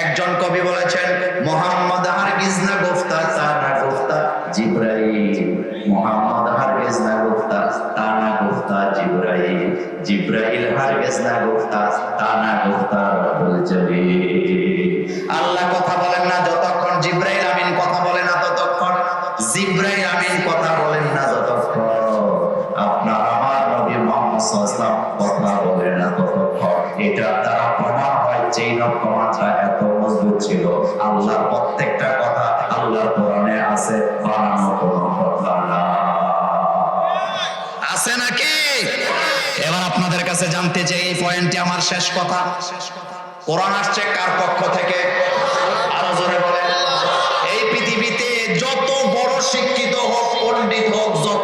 একজন কবি বলেছেন, মোহাম্মদ হারগিজ না গুফতা তা না গুফতা জিব্রাইল। মোহাম্মদ হারগিজ না গুফতা তা না গুফতা জিব্রাইল। জিব্রাইল হারগিজ না গুফতা তা না গুফতা জলিল। আল্লাহ কথা বলেন না যতক্ষণ জিব্রাইল আমিন কথা বলে না ততক্ষণ, জিব্রাইল আমিন কথা বলেন না যতক্ষণ। আপনার আমার নবী মোহাম্মদ সাল্লাল্লাহু আলাইহি কথা বলে না ততক্ষণ। এটা দ্বারা প্রমাণ হয় চেইন অফ কমান্ডটা এত মজবুত ছিল, আল্লাহর প্রত্যেকটা কথা আল্লাহর কোরআনে আছে, বানানো কোনো আছে নাকি? এবার আপনাদের কাছে জানতে চাই, এই পয়েন্টটি আমার শেষ কথা। কোরআন আসছে কার পক্ষ থেকে? আরও জোরে বলেন। এই পৃথিবীতে যত বড় শিক্ষিত হোক, পণ্ডিত হোক, যত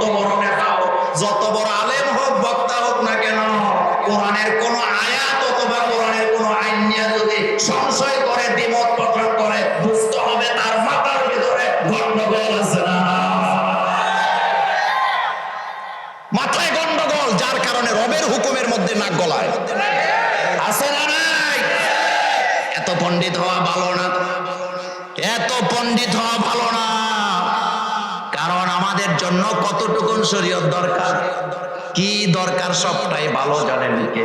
মাথায় গন্ডগোল, যার কারণে রবের হুকুমের মধ্যে নাক গলায়। আছে না নাই? এত পণ্ডিত হওয়া ভালো না। এত পণ্ডিত হওয়া ভালো না। কারণ আমাদের জন্য কতটুকুন শরীয়ত দরকার? কি দরকার সবটাই ভালো জানেন কে?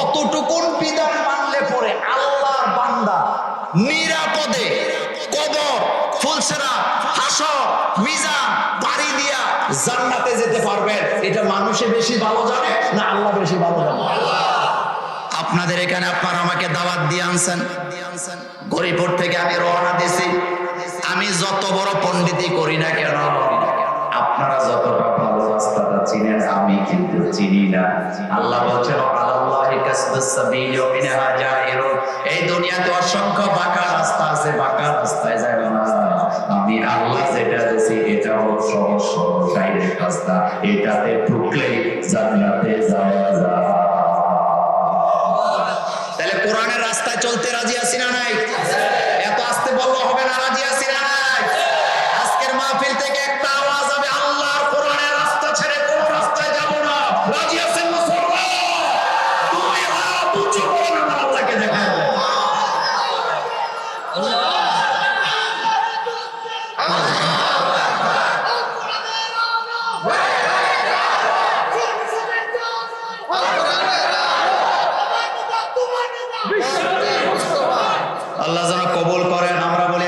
কতটুকুন বিধান মানলে পরে আল্লাহর বান্দা নিরাপদে কবর, ফুলসেরা, হাসর, মিজান পাড়ি দিয়া জান্নাতে যেতে পারবেন এটা মানুষে বেশি ভালো জানে না আল্লাহ বেশি ভালো জানে? আপনাদের এখানে আপনারা আমাকে দাওয়াত দিয়ে আনছেন। গরিপুর থেকে আমি রওনা দিছি আমি যত বড় পণ্ডিতই করি না কেন, আপনারা যতটা ভালো রাস্তাটা চিনেন, আমি কিন্তু চিনি না। আল্লাহ বলছেন আল্লাহি কাসবাস সাবিল ওয়া মিনহা জাইরুন এই দুনিয়াতে অসংখ্য বাঁকা রাস্তা আছে এটাতে ঢুকলেই জান্নাতে তাহলে কোরআনের রাস্তায় চলতে রাজি আছি না নাই? আল্লাহ যেন কবুল করেন আমরা বলি